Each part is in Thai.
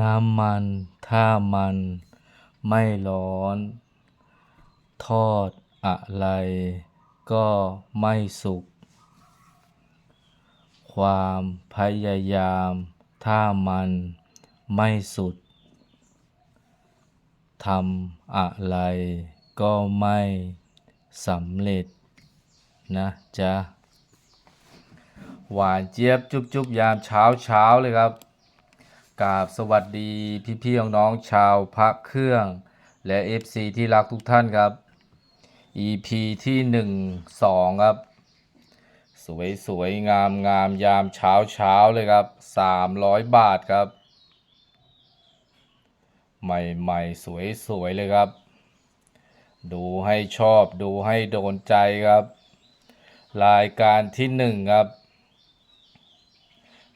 น้ำมัน ถ้ามันไม่ร้อน ทอดอะไรก็ไม่สุก ความพยายาม ถ้ามันไม่สุด ทำอะไรก็ไม่สำเร็จ นะจ๊ะ หวานเจี๊ยบจุบจุบยามเช้าเช้าเลยครับ กราบสวัสดีพี่พี่ๆน้องๆชาวพระเครื่อง และ FC ที่รักทุกท่านครับ EP ที่หนึ่งสองครับ สวยสวยงามงามยามเช้าเช้าเลยครับสามร้อยบาทครับ ใหม่ใหม่สวยสวยเลยครับ ดูให้ชอบดูให้โดนใจครับ รายการที่หนึ่งครับ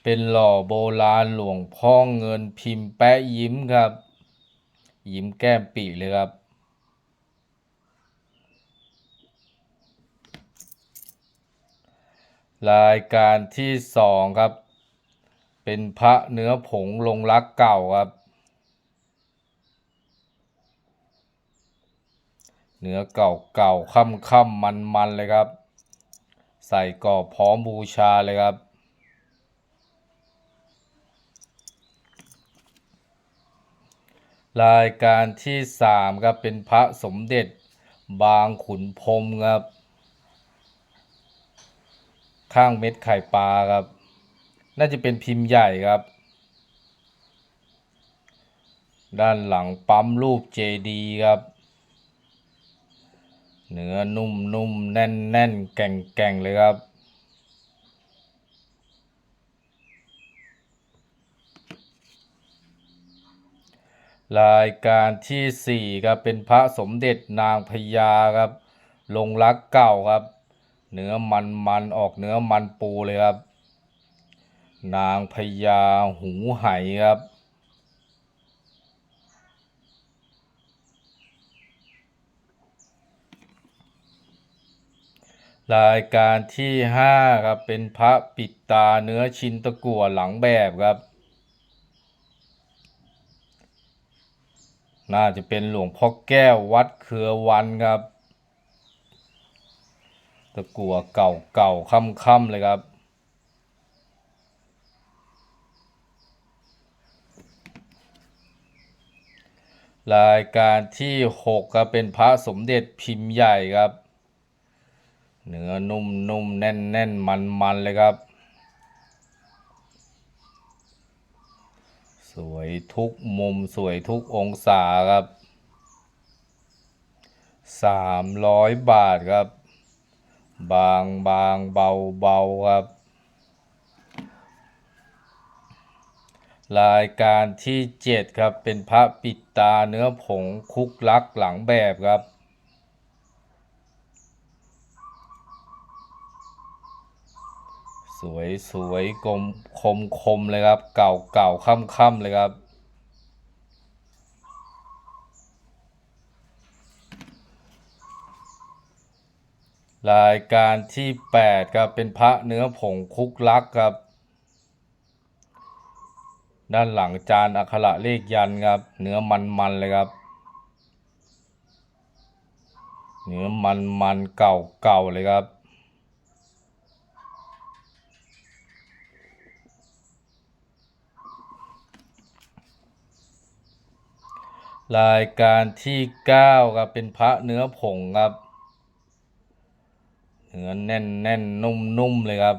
เป็นหล่อโบราณหลวงพ่อเงินพิมพ์แปะยิ้มครับ ยิ้มแก้มปีเลยครับ รายการที่สองครับ เป็นพระเนื้อผงลงรักเก่าครับ เนื้อเก่าเก่าค่ำค่ำมันมันเลยครับ ใส่กรอบพร้อมบูชาเลยครับ รายการที่สามครับเป็นพระสมเด็จบางขุนพรมครับ ข้างเม็ดไข่ปลาครับ น่าจะเป็นพิมพ์ใหญ่ครับ ด้านหลังปั๊มรูปเจดีครับ เนื้อนุ่มนุ่มแน่นแน่นแก่งแก่งเลยครับ รายการที่สี่ครับเป็นพระสมเด็จนางพญาครับ ลงรักเก่าครับ เนื้อมันมันออกเนื้อมันปูเลยครับ นางพญาหูไหครับ รายการที่ห้าครับเป็นพระปิดตาเนื้อชินตะกั่วหลังแบบครับ น่าจะเป็นหลวงพ่อแก้ววัดเครือวันครับ ตะกัวเก่าเก่าค่ำค่ำๆเลยครับ รายการที่หกครับเป็นพระสมเด็จพิมพ์ใหญ่ครับ เนื้อนุ่มนุ่มแน่นแน่นมันมันเลยครับ สวยทุกมุมสวยทุกองศาครับสามร้อยบาทครับ บางบางเบาเบาครับ รายการที่เจ็ดครับเป็นพระปิดตาเนื้อผงคุกลักหลังแบบครับ สวยสวยกลมคมคมเลยครับ เก่าเก่าค่ำค่ำเลยครับ รายการที่แปดครับ เป็นพระเนื้อผงคุกลักครับ ด้านหลังจานอักขระเลขยันครับ เนื้อมันมันๆเลยครับ เนื้อมันมันๆเก่าเก่าเลยครับ รายการที่เก้าครับเป็นพระเนื้อผงครับเนื้อแน่นแน่นนุ่มนุ่มเลยครับ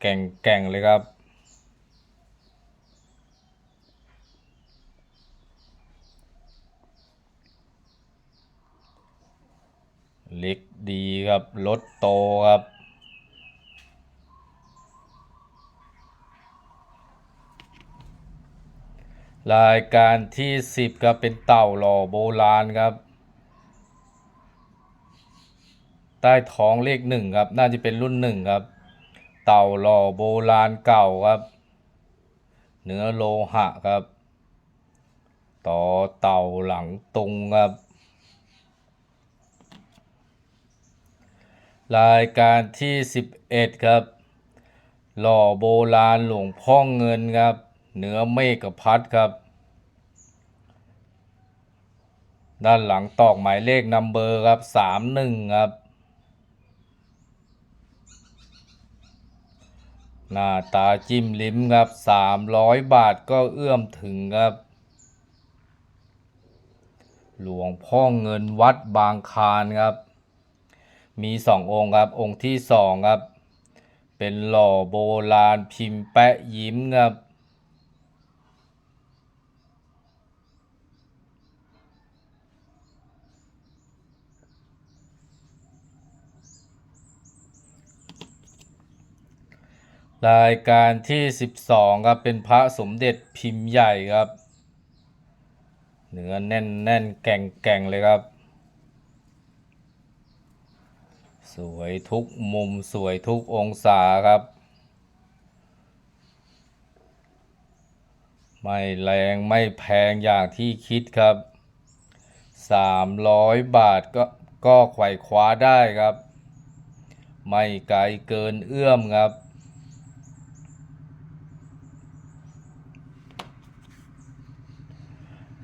แก่งแก่งเลยครับ เล็กดีครับรถโตครับ รายการที่สิบครับเป็นเต่าหล่อโบราณครับ ใต้ท้องเลขหนึ่งครับ น่าจะเป็นรุ่นหนึ่งครับ เต่าหล่อโบราณเก่าครับ เนื้อโลหะครับ ต่อเต่าหลังตุงครับ รายการที่สิบเอ็ดครับ หล่อโบราณหลวงพ่อเงินครับ เนื้อเมฆพัดครับ ด้านหลังตอกหมายเลขนัมเบอร์ครับสามหนึ่งครับ หน้าตาจิ้มลิ้มครับสามร้อยบาทก็เอื้อมถึงครับ หลวงพ่อเงินวัดบางคานครับ มีสององค์ครับ องค์ที่สองครับ เป็นหล่อโบราณพิมพ์แปะยิ้มครับ รายการที่ 12 ครับ เป็นพระสมเด็จพิมพ์ใหญ่ครับ เนื้อแน่นแน่นแก่งแก่งเลยครับ สวยทุกมุมสวยทุกองศาครับ ไม่แรงไม่แพงอย่างที่คิดครับ 300 บาทก็ก็ไขว่คว้าได้ครับ ไม่ไกลเกินเอื้อมครับ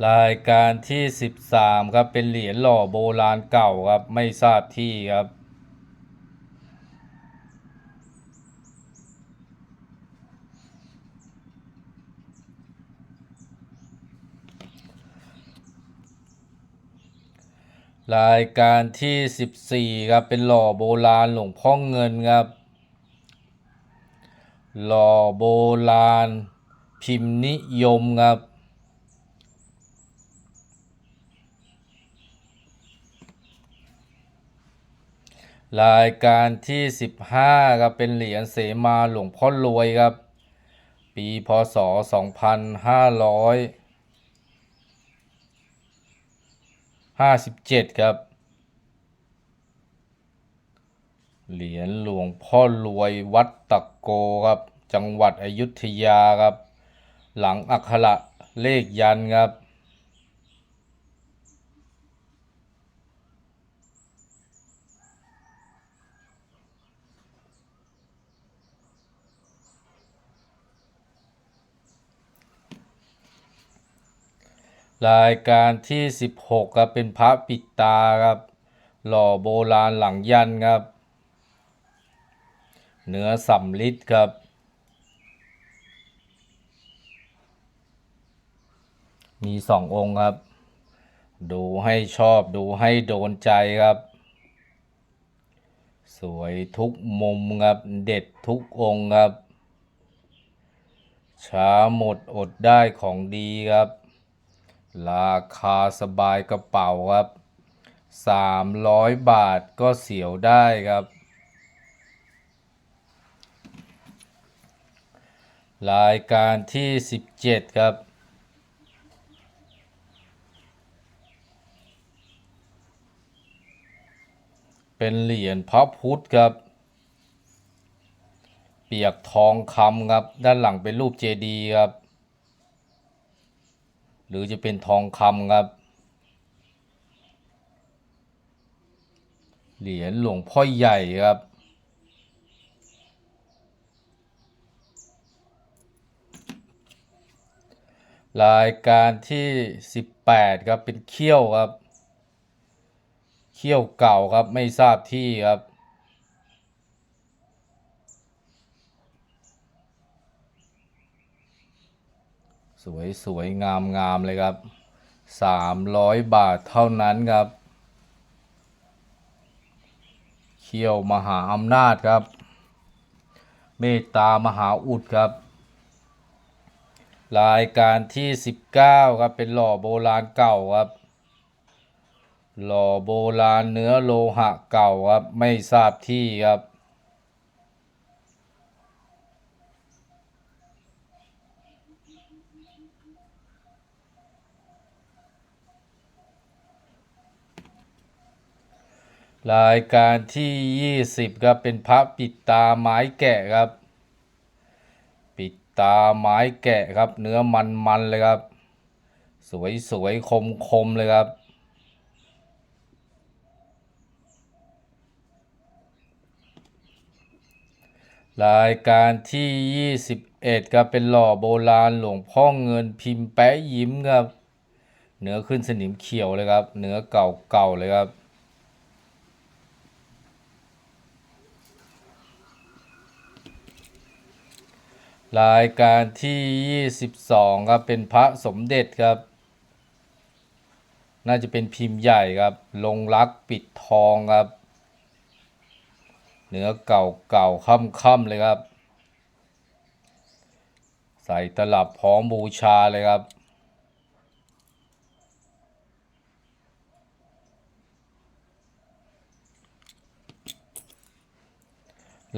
รายการที่ 13 ครับ เป็นเหรียญหล่อโบราณเก่าครับ ไม่ทราบที่ครับ รายการที่ 14 ครับ เป็นหล่อโบราณหลวงพ่อเงินครับ หล่อโบราณพิมพ์นิยมครับ รายการที่ 15ครับเป็นเหรียญเสมาหลวงพ่อรวยครับ ปีพศ 2557 ครับ เหรียญหลวงพ่อรวยวัดตะโกครับ จังหวัดอยุธยาครับ หลังอักขระเลขยันครับ รายการที่ 16ครับเป็นพระปิดตาครับ หล่อโบราณหลังยันครับ เนื้อสำลิดครับ มีสององค์ครับ ดูให้ชอบดูให้โดนใจครับ สวยทุกมุมครับ เด็ดทุกองค์ครับ ช้าหมดอดได้ของดีครับ ราคาสบายกระเป๋าครับ 300 บาทก็เสียวได้ครับ รายการที่ 17 ครับ เป็นเหรียญพระพุทธครับ เปียกทองคำครับ ด้านหลังเป็นรูปเจดีย์ครับ หรือจะเป็นทองคำครับ เหรียญหลวงพ่อใหญ่ครับ รายการที่ 18 ครับ เป็นเขี้ยวครับ เขี้ยวเก่าครับไม่ทราบที่ครับ สวยสวยงามงามเลยครับสามร้อยบาทเท่านั้นครับ เขี้ยวมหาอำนาจครับ เมตตามหาอุดครับ รายการที่ 19 ครับ เป็นหล่อโบราณเก่าครับ หล่อโบราณเนื้อโลหะเก่าครับ ไม่ทราบที่ครับ รายการที่ 20 ครับ เป็นพระปิดตาไม้แกะครับ ปิดตาไม้แกะครับ เนื้อมันๆเลยครับ สวยสวยคมคมๆเลยครับ รายการที่ 21 ครับ เป็นหล่อโบราณหลวงพ่อเงินพิมพ์แปะยิ้มครับ เนื้อขึ้นสนิมเขียวเลยครับ เนื้อเก่าๆเลยครับ รายการที่ 22 ครับ เป็นพระสมเด็จครับ น่าจะเป็นพิมพ์ใหญ่ครับ ลงรักปิดทองครับ เนื้อเก่าเก่าค่ำค่ำๆเลยครับ ใส่ตลับพร้อมบูชาเลยครับ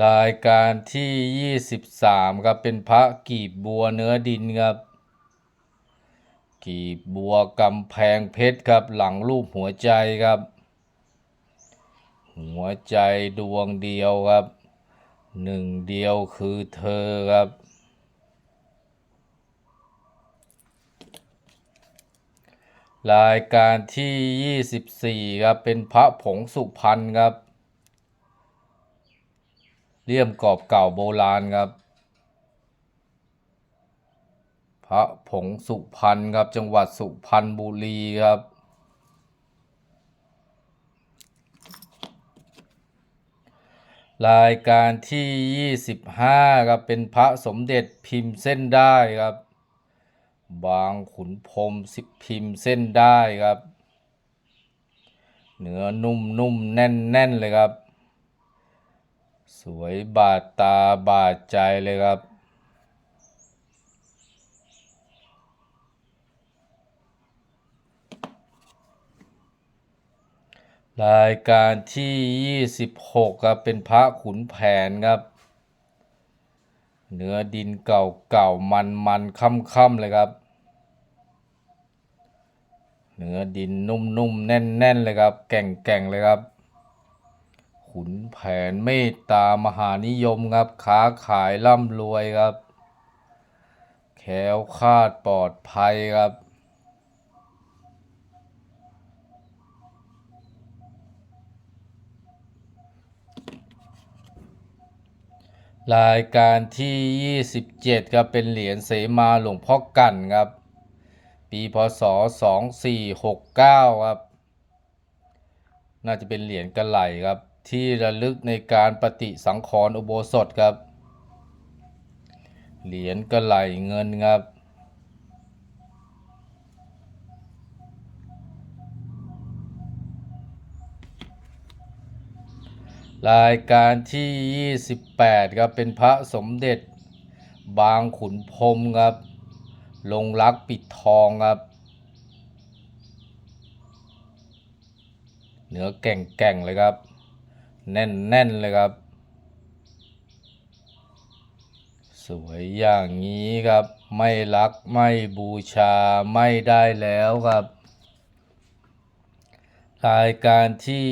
รายการที่ 23ครับเป็นพระกีบบัวเนื้อดินครับ กีบบัวกำแพงเพชรครับหลังรูปหัวใจครับ หัวใจดวงเดียวครับหนึ่งเดียวคือเธอครับ รายการที่ 24ครับเป็นพระผงสุพรรณครับ เลี่ยมกรอบเก่าโบราณครับ พระผงสุพรรณครับ จังหวัดสุพรรณบุรีครับ รายการที่ 25ครับเป็นพระสมเด็จพิมพ์เส้นได้ครับ บางขุนพรมสิบพิมพ์เส้นได้ครับ เนื้อนุ่มนุ่มแน่นแน่นเลยครับ สวยบาดตาบาดใจเลยครับ รายการที่ 26 ครับ เป็นพระขุนแผนครับ เนื้อดินเก่าเก่ามันมันค่ำค่ำๆเลยครับ เนื้อดินนุ่มนุ่มแน่นแน่นๆเลยครับ แก่งแก่งเลยครับ ขุนแผนเมตตามหานิยมครับค้าขายร่ำรวยครับแคล้วคาดปลอดภัยครับรายการที่ 27 ครับ เป็นเหรียญเสมาหลวงพ่อกันครับ ปีพศ 2469 ครับ น่าจะเป็นเหรียญกระไหลครับ ที่ระลึกในการปฏิสังขรณ์อุโบสถครับ เหรียญกระไหลเงินครับ รายการที่ 28 ครับ เป็นพระสมเด็จบางขุนพรมครับ ลงรักปิดทองครับ เหนือแก่งแก่งๆเลยครับ แน่นๆเลยครับ สวยอย่างนี้ครับ ไม่รักไม่บูชาไม่ได้แล้วครับ รายการที่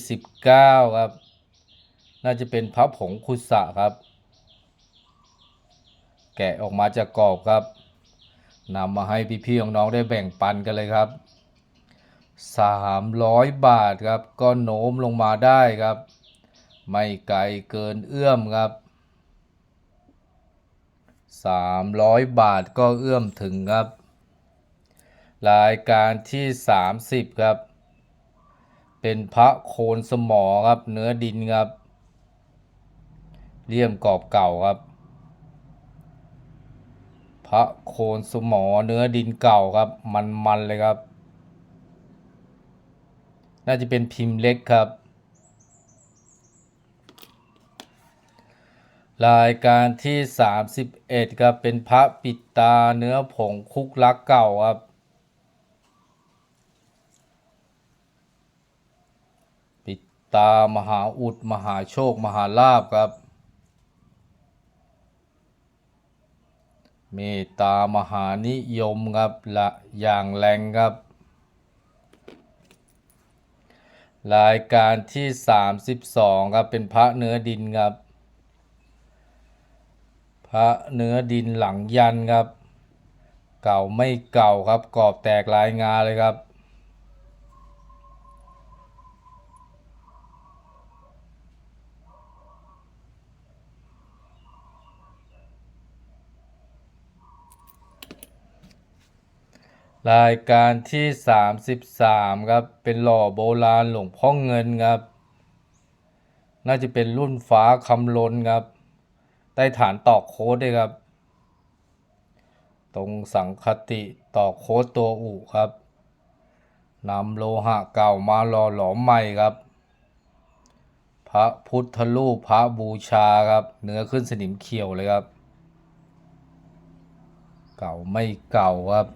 29 ครับ น่าจะเป็นพระผงคุสะครับ แกะออกมาจากกรอบครับนำมาให้พี่ๆน้องๆได้แบ่งปันกันเลยครับ 300 บาทครับ ก็โน้มลงมาได้ครับ ไม่ไกลเกินเอื้อมครับ 300 บาทก็เอื้อมถึงครับ รายการที่ 30 ครับ เป็นพระโคนสมอครับเนื้อดินครับเลี่ยมกรอบเก่าครับ พระโคนสมอเนื้อดินเก่าครับ มันๆเลยครับ น่าจะเป็นพิมพ์เล็กครับ รายการที่ 31ครับเป็นพระปิดตาเนื้อผงคุกลักเก่าครับปิดตามหาอุดมหาโชคมหาลาภครับ เมตตามหานิยมครับละอย่างแรงครับ รายการที่ 32ครับเป็นพระเนื้อดินครับ พระเนื้อดินหลังยันครับ เก่าไม่เก่าครับกรอบแตกลายงาเลยครับ รายการที่ 33 ครับ เป็นหล่อโบราณหลวงพ่อเงินครับ น่าจะเป็นรุ่นฟ้าคำลนครับ ใต้ฐานตอกโค้ดด้วยครับ ตรงสังคติตอกโค้ดตัวอุครับนำโลหะเก่ามาหล่อหลอมใหม่ครับ พระพุทธรูปพระบูชาครับ เนื้อขึ้นสนิมเขียวเลยครับ เก่าไม่เก่าครับ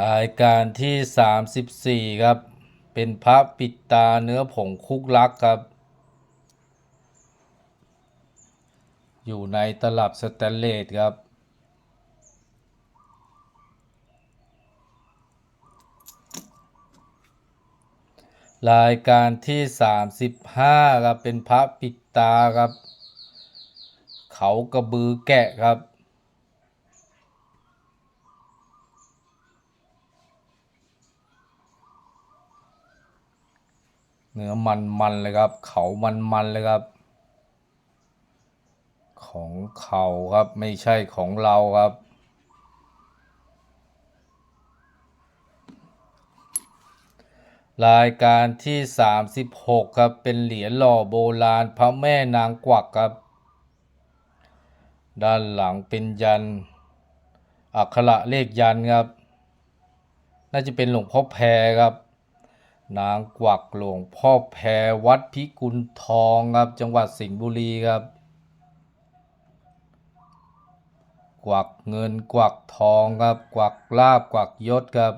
รายการที่ 34 ครับ เป็นพระปิดตาเนื้อผงคุกลักครับ อยู่ในตลับสแตนเลสครับ รายการที่ 35 ครับ เป็นพระปิดตาครับ เขากระบือแกะครับเนื้อมันมันๆเลยครับ เขามันมันๆเลยครับ ของเขาครับไม่ใช่ของเราครับ รายการที่ 36 ครับ เป็นเหรียญหล่อโบราณพระแม่นางกวักครับ ด้านหลังเป็นยัน อักขระเลขยันครับ น่าจะเป็นหลวงพ่อแพรครับ นางกวักหลวงพ่อแพรวัดพิกุลทองครับ จังหวัดสิงห์บุรีครับ กวักเงินกวักทองครับกวักลาบกวักยศครับ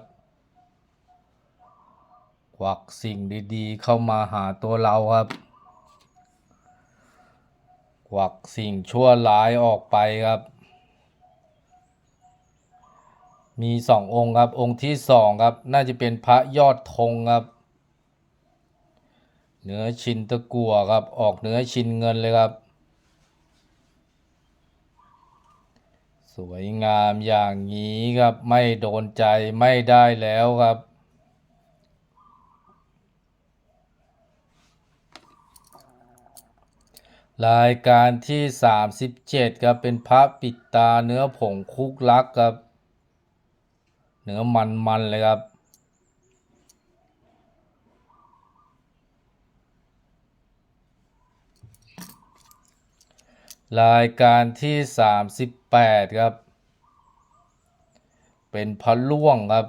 กวักสิ่งดีๆ เข้ามาหาตัวเราครับกวักสิ่งชั่วร้ายออกไปครับ มีสององค์ครับองค์ที่สองครับน่าจะเป็นพระยอดธงครับเนื้อชินตะกัวครับออกเนื้อชินเงินเลยครับ สวยงามอย่างนี้ครับไม่โดนใจไม่ได้แล้วครับรายการที่ 37ครับเป็นพระปิดตาเนื้อผงคุกลักครับ เนื้อมันมันๆเลยครับ รายการที่ 38ครับ เป็นพระล่วงครับ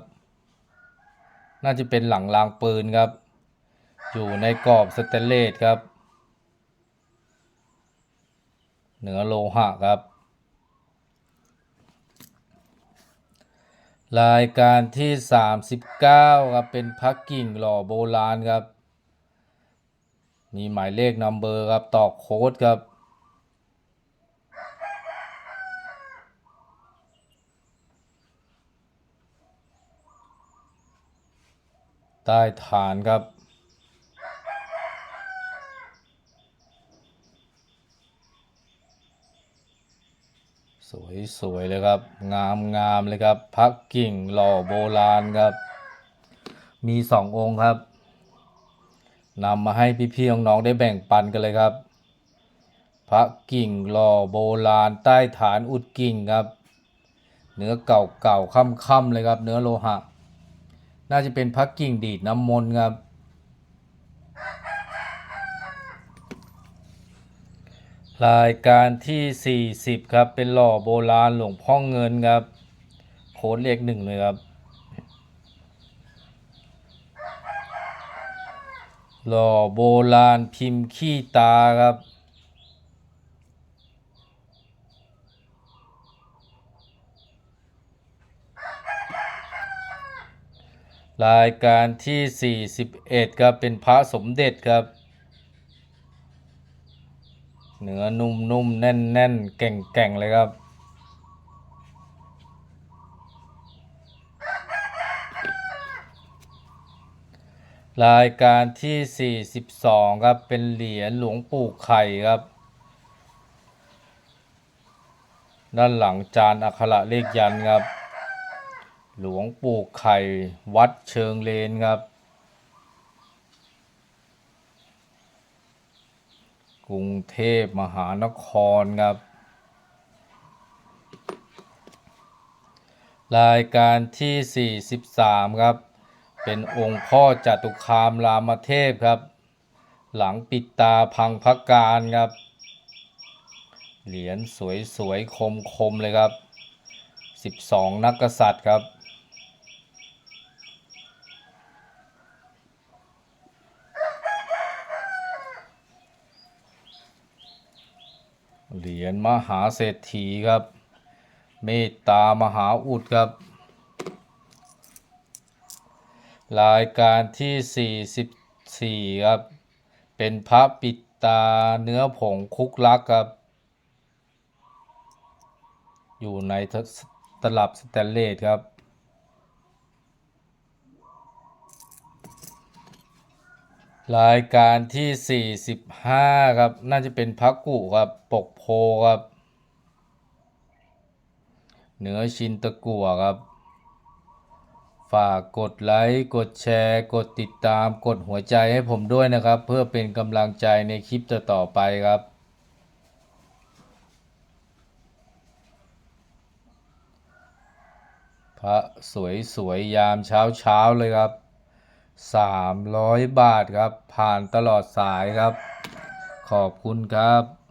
น่าจะเป็นหลังรางปืนครับ อยู่ในกรอบสเตนเลสครับ เหนือโลหะครับ รายการที่ 39 ครับ เป็นพักกิ่งหล่อโบราณครับ มีหมายเลขนัมเบอร์ครับ ตอกโค้ดครับ ใต้ฐานครับ สวยสวยเลยครับ งามงามเลยครับพักกิ่งหล่อโบราณครับ มีสององค์ครับนำมาให้พี่ๆน้องๆได้แบ่งปันกันเลยครับ พระกิ่งหล่อโบราณ ใต้ฐานอุดกิ่งครับ เนื้อเก่าเก่าๆค่ำๆเลยครับ เนื้อโลหะ น่าจะเป็นพระกิ่งดีดน้ำมนต์ครับ รายการที่ 40 ครับ เป็นหล่อโบราณหลวงพ่อเงินครับ โค้ดเลขหนึ่งเลยครับ หล่อโบราณพิมพ์ขี้ตาครับ รายการที่ 41 ครับ เป็นพระสมเด็จครับ เนื้อนุ่มๆแน่นๆแก่งๆเลยครับ รายการที่ 42 ครับ เป็นเหรียญหลวงปู่ไข่ครับ ด้านหลังจานอักขระเลขยันครับ หลวงปู่ไข่วัดเชิงเลนครับ กรุงเทพมหานครครับ รายการที่ 43 ครับ เป็นองค์พ่อจตุคามรามเทพครับ หลังปิดตาพังพักการครับ เหรียญสวยๆ คมๆ เลยครับ 12 นักกษัตริย์ครับ เหรียญมหาเศรษฐีครับ เมตตามหาอุดครับ รายการที่ 44 ครับ เป็นพระปิดตาเนื้อผงคุกลักครับ อยู่ในตลับสแตนเลสครับรายการที่ 45 ครับ น่าจะเป็นพักกุครับ ปก ครับ เหนือชินตะกั่วครับ ฝากกดไลค์ กดแชร์ กดติดตาม กดหัวใจให้ผมด้วยนะครับ เพื่อเป็นกำลังใจในคลิปต่อๆไปครับ พระสวยๆ ยามเช้าๆ เลยครับ300 บาทครับ ผ่านตลอดสายครับ ขอบคุณครับ